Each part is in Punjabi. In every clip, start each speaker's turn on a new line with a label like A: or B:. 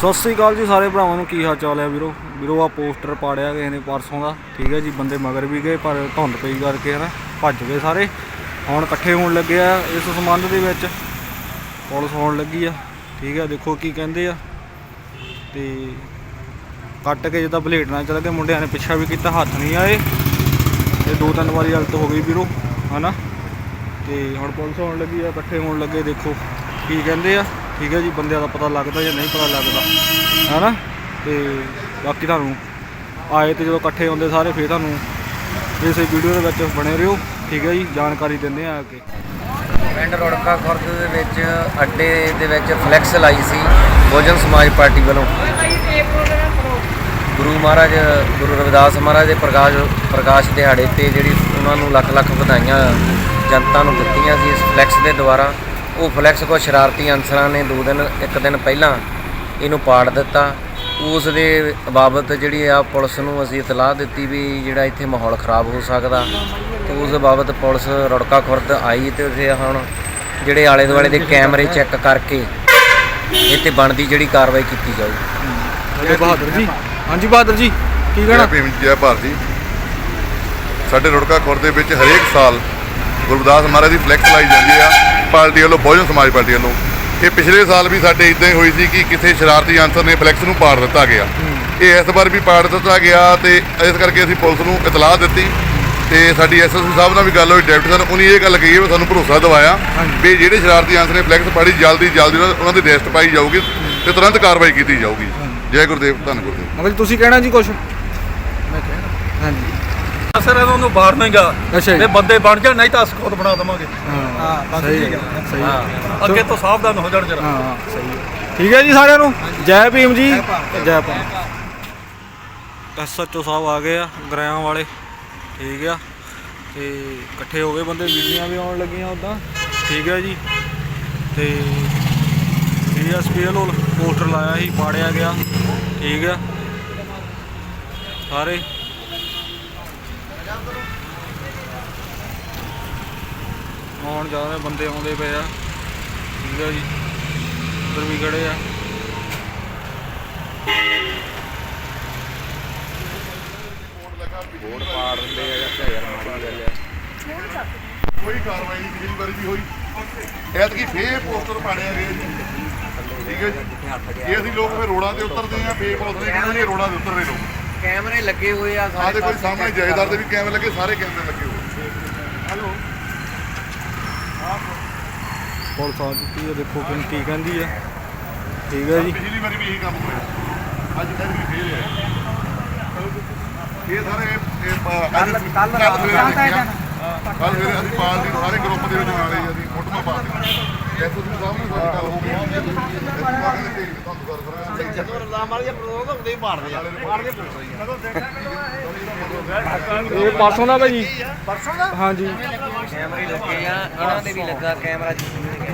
A: ਸਤਿ ਸ੍ਰੀ ਅਕਾਲ ਜੀ ਸਾਰੇ ਭਰਾਵਾਂ ਨੂੰ, ਕੀ ਹਾਲ ਚਾਲ ਹੈ ਵੀਰੋ? ਵੀਰੋ ਆ ਪੋਸਟਰ ਪਾੜਿਆ ਕਿਸੇ ਨੇ ਪਰਸੋਂ ਦਾ। ਠੀਕ ਹੈ ਜੀ, ਬੰਦੇ ਮਗਰ ਵੀ ਗਏ, ਪਰ ਧੁੰਦ ਪਈ ਕਰਕੇ ਹਨਾ, ਭੱਜ ਗਏ ਸਾਰੇ। ਹੁਣ ਇਕੱਠੇ ਹੋਣ ਲੱਗੇ ਆ ਇਸ ਸੰਬੰਧ ਦੇ ਵਿੱਚ। ਪੁਲਿਸ ਹੋਣ ਲੱਗੀ ਆ। ਠੀਕ ਹੈ, ਦੇਖੋ ਕੀ ਕਹਿੰਦੇ ਆ। ਤੇ ਕੱਟ ਕੇ ਜਿੱਦਾਂ ਬਲੇਡ ਨਾਲ ਚਲਾ ਗਏ, ਮੁੰਡਿਆਂ ਨੇ ਪਿੱਛਾ ਵੀ ਕੀਤਾ, ਹੱਥ ਨਹੀਂ ਆਏ। ਤੇ ਦੋ ਤਿੰਨ ਵਾਰੀ ਹਾਲਤ ਹੋ ਗਈ ਵੀਰੋ, ਹਨਾ। ਤੇ ਹੁਣ ਪੁਲਿਸ ਹੋਣ ਲੱਗੀ ਆ, ਇਕੱਠੇ ਹੋਣ ਲੱਗੇ, ਦੇਖੋ ਕੀ ਕਹਿੰਦੇ ਆ। ਠੀਕ ਹੈ ਜੀ, ਬੰਦਿਆਂ ਦਾ ਪਤਾ ਲੱਗਦਾ ਜਾਂ ਨਹੀਂ ਪਤਾ ਲੱਗਦਾ। ਹੈਨਾ? ਤੇ ਬਾਕੀ ਤੁਹਾਨੂੰ ਆਏ ਤੇ ਜਦੋਂ ਇਕੱਠੇ ਹੁੰਦੇ ਸਾਰੇ, ਫੇਰ ਤੁਹਾਨੂੰ ਇਸ ਵੀਡੀਓ ਦੇ ਵਿੱਚ ਬਣੇ ਰਹੋ। ਠੀਕ ਹੈ ਜੀ, ਜਾਣਕਾਰੀ ਦਿੰਦੇ ਆ ਅੱਗੇ।
B: ਪਿੰਡ ਰੋੜਕਾ ਖੁਰਦ ਦੇ ਵਿੱਚ ਅੱਡੇ ਦੇ ਵਿੱਚ ਫਲੈਕਸ ਲਾਈ ਸੀ ਬਹੁਜਨ ਸਮਾਜ ਪਾਰਟੀ ਵੱਲੋਂ। ਗੁਰੂ ਮਹਾਰਾਜ, ਗੁਰੂ ਰਵਿਦਾਸ ਮਹਾਰਾਜ ਦੇ ਪ੍ਰਕਾਸ਼ ਪ੍ਰਕਾਸ਼ ਦਿਹਾੜੇ ਤੇ ਜਿਹੜੀ ਉਹਨਾਂ ਨੂੰ ਲੱਖ ਲੱਖ ਵਧਾਈਆਂ ਜਨਤਾ ਨੂੰ ਦਿੱਤੀਆਂ ਸੀ ਇਸ ਫਲੈਕਸ ਦੇ ਦੁਆਰਾ। ਉਹ ਫਲੈਕਸ ਕੋ ਸ਼ਰਾਰਤੀ ਅਨਸਰਾਂ ਨੇ ਦੋ ਦਿਨ ਇੱਕ ਦਿਨ ਪਹਿਲਾਂ ਇਹਨੂੰ ਪਾੜ ਦਿੱਤਾ। ਉਸ ਦੇ ਬਾਬਤ ਜਿਹੜੀ ਆ ਪੁਲਿਸ ਨੂੰ ਅਸੀਂ ਇਤਲਾਹ ਦਿੱਤੀ ਵੀ ਜਿਹੜਾ ਇੱਥੇ ਮਾਹੌਲ ਖਰਾਬ ਹੋ ਸਕਦਾ। ਤੇ ਉਸ ਬਾਬਤ ਪੁਲਿਸ ਰੜਕਾ ਖੁਰਦ ਆਈ ਤੇ ਉੱਥੇ ਹੁਣ ਜਿਹੜੇ ਆਲੇ ਦੁਆਲੇ ਦੇ ਕੈਮਰੇ ਚੈੱਕ ਕਰਕੇ ਤੇ ਬਣਦੀ ਜਿਹੜੀ ਕਾਰਵਾਈ ਕੀਤੀ ਜਾਊ।
A: ਜੈ ਬਹਾਦਰ ਜੀ। ਹਾਂਜੀ ਬਹਾਦਰ ਜੀ ਕੀ
C: ਜੈ
A: ਕਹਿਣਾ
C: ਜੈ ਭਾਰਤੀ ਸਾਡੇ ਰੁੜਕਾ ਖੁਰ ਦੇ ਵਿੱਚ ਹਰੇਕ ਸਾਲ ਗੁਰਦਾਸ ਮਹਾਰਾਜ ਦੀ ਫਲੈਕਸ ਲਾਈ ਜਾਂਦੀ ਆ। ਪਾਰਟੀ ਵੱਲੋਂ ਬਹੁਜਨ ਸਮਾਜ ਪਾਰਟੀ ਵੱਲੋਂ ਇਹ ਪਿਛਲੇ ਸਾਲ ਵੀ ਸਾਡੇ ਇਦਾਂ ਹੀ ਹੋਈ ਸੀ ਕਿ ਕਿਸੇ ਸ਼ਰਾਰਤੀ ਅਨਸਰ ਨੇ ਫਲੈਕਸ ਨੂੰ ਪਾੜ ਦਿੱਤਾ ਗਿਆ। ਇਹ ਇਸ ਵਾਰ ਵੀ ਪਾੜ ਦਿੱਤਾ ਗਿਆ ਤੇ ਇਸ ਕਰਕੇ ਅਸੀਂ ਪੁਲਿਸ ਨੂੰ ਇਤਲਾਹ ਦਿੱਤੀ। ਤੇ ਸਾਡੀ ਐਸਐਸਪੀ ਸਾਹਿਬ ਨਾਲ ਵੀ ਗੱਲ ਹੋਈ ਡਿਪਟੀ ਸਾਹਿਬ ਉਹਨੇ ਇਹ ਗੱਲ ਕਹੀ ਹੈ ਵੀ ਸਾਨੂੰ ਭਰੋਸਾ ਦਿਵਾਇਆ ਵੀ ਜਿਹੜੇ ਸ਼ਰਾਰਤੀ ਅਨਸਰ ਨੇ ਫਲੈਕਸ ਪਾੜੀ ਜਲਦੀ ਜਲਦੀ ਉਹਨਾਂ- ਉਹਨਾਂ ਦੀ ਅਰੈਸਟ ਪਾਈ ਜਾਊਗੀ ਤੇ ਤੁਰੰਤ ਕਾਰਵਾਈ ਕੀਤੀ ਜਾਊਗੀ। ਜੈ ਗੁਰਦੇਵ ਧੰਨ ਗੁਰਦੇਵ।
A: ਮਗਰ ਤੁਸੀਂ ਕਹਿਣਾ ਜੀ ਕੁਝ ਮੈਂ ਕਹਿਣਾ। ਹਾਂਜੀ।
D: ਅਸਰ ਇਹਨਾਂ ਨੂੰ ਬਾਹਰ ਨਹੀਂ ਗਾ।
A: ਅੱਛਾ ਜੀ।
D: ਤੇ ਬੰਦੇ ਬਣ ਜਾਣ ਨਹੀਂ ਤਾਂ ਅਸੀਂ ਖੁਦ ਬਣਾ ਦੇਵਾਂਗੇ।
A: ਹਾਂ ਸਹੀ ਹੈ। ਸਹੀ ਹੈ
D: ਅੱਗੇ ਤੋਂ ਸਾਵਧਾਨ ਹੋ ਜਾਣ ਜਰਾ।
A: ਹਾਂ ਸਹੀ ਹੈ। ਠੀਕ ਹੈ ਜੀ ਸਾਰਿਆਂ ਨੂੰ? ਜੈ ਭੀਮ ਜੀ। ਜੈ ਭਾਰਤ। ਐਸਐਚਓ ਸਾਹਿਬ ਆ ਗਏ ਆ ਗਰਾਆਂ ਵਾਲੇ। ਠੀਕ ਆ। ਤੇ ਇਕੱਠੇ ਹੋ ਗਏ ਬੰਦੇ ਬੀਬੀਆਂ ਵੀ ਆਉਣ ਲੱਗੀਆਂ ਉਦਾਂ। ਠੀਕ ਹੈ ਜੀ। ਤੇ ਡੀਐਸਪੀ ਵੱਲੋਂ ਪੋਸਟਰ ਲਾਇਆ ਸੀ ਪਾੜਿਆ ਗਿਆ। ਠੀਕ ਆ। ਸਾਰੇ। ਆਉਣ ਜ਼ਿਆਦਾ ਬੰਦੇ ਆਉਂਦੇ ਪਏ ਆ। ਠੀਕ ਆ ਜੀ। ਉੱਧਰ ਵੀ ਖੜੇ ਆ।
C: ਕੋਈ ਕਾਰਵਾਈ ਨਹੀਂ ਪਿਛਲੀ ਵਾਰੀ ਵੀ ਹੋਈ। ਐਤਕੀ ਫੇਰ ਪੋਸਟਰ ਪਾੜਿਆ ਗਿਆ ਜੀ। ਠੀਕ ਹੈ ਜੀ। ਜੇ ਅਸੀਂ ਲੋਕ ਫੇਰ ਰੋਡਾਂ ਤੇ ਉਤਰਦੇ ਆ ਨੇ ਕਹਿੰਦੇ ਨੇ ਰੋਡਾਂ ਤੇ ਉਤਰ ਰਹੇ। ਲੋਕ
B: ਕੈਮਰੇ ਲੱਗੇ ਹੋਏ ਆ
C: ਦੇਖੋ ਜੀ ਸਾਹਮਣੇ ਜਾਇਦਾਰ ਦੇ ਵੀ ਕੈਮਰੇ ਲੱਗੇ ਸਾਰੇ ਕੈਮਰੇ ਲੱਗੇ ਹੋਏ। ਹੈਲੋ।
A: ਪੁਲਿਸ ਆ ਚੁੱਕੀ ਹੈ ਦੇਖੋ ਕਿੰਨ ਕੀ ਕਹਿੰਦੀ ਆ ਠੀਕ ਹੈ ਜੀ।
C: ਪਿਛਲੀ ਵਾਰੀ ਵੀ ਇਹੀ ਕੰਮ ਹੋਇਆ। ਅੱਜ ਫਿਰ ਵੀ ਫੇਰ ਹੈ ਇਹ ਸਾਰੇ ਕੱਲ ਕੱਲ ਸਵੇਰੇ ਕੱਲ ਸਵੇਰੇ ਅਸੀਂ ਪਾਰਟੀ ਦੇ ਸਾਰੇ ਗਰੁੱਪ ਦੇ ਵਿੱਚ ਨਾਲ ਹੀ ਅਸੀਂ ਫੋਟੋਆਂ ਪਾ ਦਿੱਤੀਆਂ ਐਸਓ ਸਾਹਿਬ ਨਾਲ ਸਾਡੀ ਗੱਲ ਹੋ ਗਈ ਅਸੀਂ ਪਾ ਕੇ ਭੇਜ ਕੇ ਤੁਹਾਨੂੰ ਗੱਲ ਕਰਾਂਗੇ
A: ਇਹ ਪਾਸੋਂ ਦਾ ਭਾਜੀ। ਪਰਸੋਂ ਦਾ? ਹਾਂਜੀ।
B: ਕੈਮਰੇ ਲੱਗੇ ਆ ਇਹਨਾਂ ਦੇ ਵੀ ਲੱਗਾ ਕੈਮਰਾ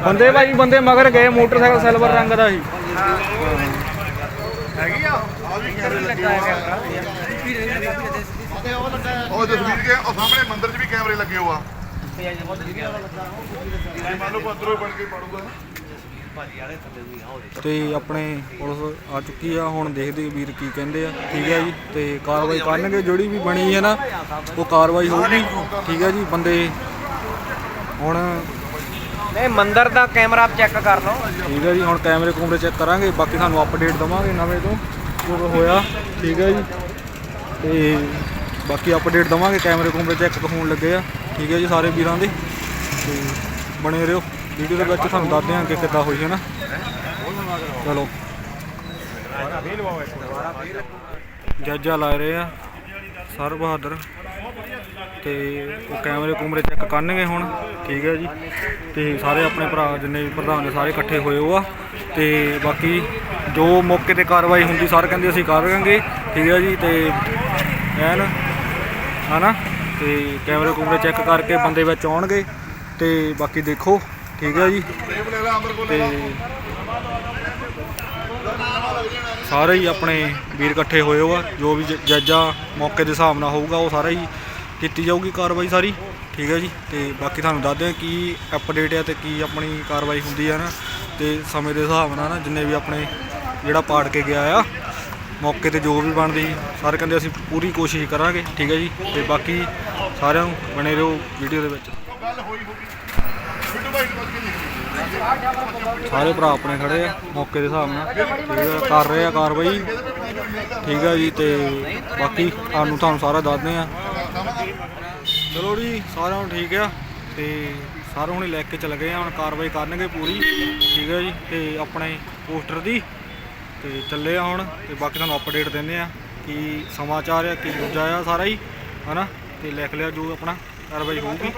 A: ਬੰਦੇ ਭਾਜੀ ਬੰਦੇ ਮਗਰ ਗਏ ਮੋਟਰਸਾਈਕਲ ਸਿਲਵਰ ਰੰਗ ਦਾ ਸੀ।
C: ਉਹ? ਜਸਵੀਰ ਕੇ ਉਹ ਸਾਹਮਣੇ ਮੰਦਿਰ 'ਚ ਵੀ ਕੈਮਰੇ ਲੱਗੇ ਹੋਆ। ਮੰਨ ਲਓ ਹੀ ਬਣ ਕੇ ਪੜੂਗਾ
A: ਤੇ ਆਪਣੇ ਪੁਲਿਸ ਆ ਚੁੱਕੀ ਆ ਹੁਣ ਦੇਖਦੇ ਵੀਰ ਕੀ ਕਹਿੰਦੇ ਆ। ਠੀਕ ਹੈ ਜੀ ਤੇ ਕਾਰਵਾਈ ਕਰਨਗੇ ਜਿਹੜੀ ਵੀ ਬਣੀ ਹੈ ਨਾ ਉਹ ਕਾਰਵਾਈ ਹੋਊਗੀ। ਠੀਕ ਹੈ ਜੀ ਬੰਦੇ ਹੁਣ
B: ਨਹੀਂ ਮੰਦਰ ਦਾ ਕੈਮਰਾ ਆਪ ਚੈੱਕ ਕਰ ਲਓ।
A: ਠੀਕ ਹੈ ਜੀ ਹੁਣ ਕੈਮਰੇ ਕੂਮਰੇ ਚੈੱਕ ਕਰਾਂਗੇ ਬਾਕੀ ਤੁਹਾਨੂੰ ਅਪਡੇਟ ਦਵਾਂਗੇ ਨਵੇਂ ਤੋਂ ਜੋ ਹੋਇਆ। ਠੀਕ ਹੈ ਜੀ ਤੇ ਬਾਕੀ ਅਪਡੇਟ ਦਵਾਂਗੇ ਕੈਮਰੇ ਕੂਮਰੇ ਚੈੱਕ ਹੋਣ ਲੱਗੇ ਆ। ਠੀਕ ਹੈ ਜੀ ਸਾਰੇ ਵੀਰਾਂ ਦੇ ਤੇ ਬਣੇ ਰਹੋ। ਵੀਡੀਓ ਦੇ ਵਿੱਚ ਤੁਹਾਨੂੰ ਦੱਸਦੇ ਹਾਂ ਕਿ ਕਿੱਦਾਂ ਹੋਈ ਹੈ ਨਾ। ਚਲੋ। ਜੱਜਾ ਲਾ ਰਹੇ ਆ, ਸਰ ਬਹਾਦਰ। ਤੇ ਉਹ ਕੈਮਰੇ ਕੂਮਰੇ ਚੈੱਕ ਕਰਨਗੇ ਹੁਣ, ਠੀਕ ਹੈ ਜੀ। ਤੇ ਸਾਰੇ ਆਪਣੇ ਭਰਾ, ਜਿੰਨੇ ਵੀ ਪ੍ਰਧਾਨ ਨੇ ਸਾਰੇ ਇਕੱਠੇ ਹੋਏ ਹੋ ਆ। ਤੇ ਬਾਕੀ ਜੋ ਮੌਕੇ ਤੇ ਕਾਰਵਾਈ ਹੁੰਦੀ, ਸਰ ਕਹਿੰਦੇ ਅਸੀਂ ਕਰਾਂਗੇ ਠੀਕ ਹੈ ਜੀ। ਤੇ ਐਨ, ਹਨਾ। ਤੇ ਕੈਮਰੇ ਕੂਮਰੇ ਚੈੱਕ ਕਰਕੇ ਬੰਦੇ ਵਿੱਚ ਆਉਣਗੇ। ਤੇ ਬਾਕੀ ਦੇਖੋ। ਠੀਕ ਹੈ ਜੀ। ਤੇ ਸਾਰੇ ਹੀ ਆਪਣੇ ਵੀਰ ਇਕੱਠੇ ਹੋਏ ਹੋ ਜੋ ਵੀ ਜ- ਜੱਜਾ ਮੌਕੇ ਦੇ ਹਿਸਾਬ ਨਾਲ ਹੋਊਗਾ ਉਹ ਸਾਰਾ ਹੀ ਕੀਤੀ ਜਾਊਗੀ ਕਾਰਵਾਈ ਸਾਰੀ। ਠੀਕ ਹੈ ਜੀ ਤੇ ਬਾਕੀ ਤੁਹਾਨੂੰ ਦੱਸਦੇ ਹਾਂ ਕੀ ਅਪਡੇਟ ਹੈ ਤੇ ਕੀ ਆਪਣੀ ਕਾਰਵਾਈ ਹੁੰਦੀ ਹੈ ਨਾ ਤੇ ਸਮੇਂ ਦੇ ਹਿਸਾਬ ਨਾਲ ਨਾ ਜਿੰਨੇ ਵੀ ਆਪਣੇ ਜਿਹੜਾ ਪਾੜ ਕੇ ਗਿਆ ਆ ਮੌਕੇ ਤੇ ਜੋ ਵੀ ਬਣਦੀ ਸੀ, ਸਾਰੇ ਕਹਿੰਦੇ ਅਸੀਂ ਪੂਰੀ ਕੋਸ਼ਿਸ਼ ਕਰਾਂਗੇ। ਠੀਕ ਹੈ ਜੀ ਤੇ ਬਾਕੀ ਸਾਰਿਆਂ ਨੂੰ ਬਣੇ ਰਹੋ ਵੀਡੀਓ ਦੇ ਵਿੱਚ। ਸਾਰੇ ਭਰਾ ਆਪਣੇ ਖੜੇ ਆ, ਮੌਕੇ ਦੇ ਹਿਸਾਬ ਨਾਲ। ਠੀਕ ਹੈ ਕਰ ਰਹੇ ਆ ਕਾਰਵਾਈ। ਠੀਕ ਆ ਜੀ, ਤੇ ਬਾਕੀ ਤੁਹਾਨੂੰ ਤੁਹਾਨੂੰ ਸਾਰਾ ਦੱਸਦੇ ਆ। ਚਲੋ ਜੀ, ਸਾਰਿਆਂ ਨੂੰ ਠੀਕ ਆ, ਤੇ ਸਾਰੇ ਹੁਣੇ ਲੈ ਕੇ ਚੱਲ ਗਏ ਆ, ਹੁਣ ਕਾਰਵਾਈ ਕਰਨਗੇ ਪੂਰੀ। ਠੀਕ ਹੈ ਜੀ, ਤੇ ਆਪਣੇ ਪੋਸਟਰ ਦੀ। ਤੇ ਚੱਲੇ ਆ ਹੁਣ, ਤੇ ਬਾਕੀ ਤੁਹਾਨੂੰ ਅਪਡੇਟ ਦਿੰਦੇ ਆ ਕੀ ਸਮਾਚਾਰ ਆ, ਕੀ ਦੂਜਾ ਆ ਸਾਰਾ ਹੀ, ਹਨਾ? ਤੇ ਲਿਖ ਲਿਆ ਜੋ ਆਪਣਾ ਕਾਰਵਾਈ ਹੋਊਗੀ।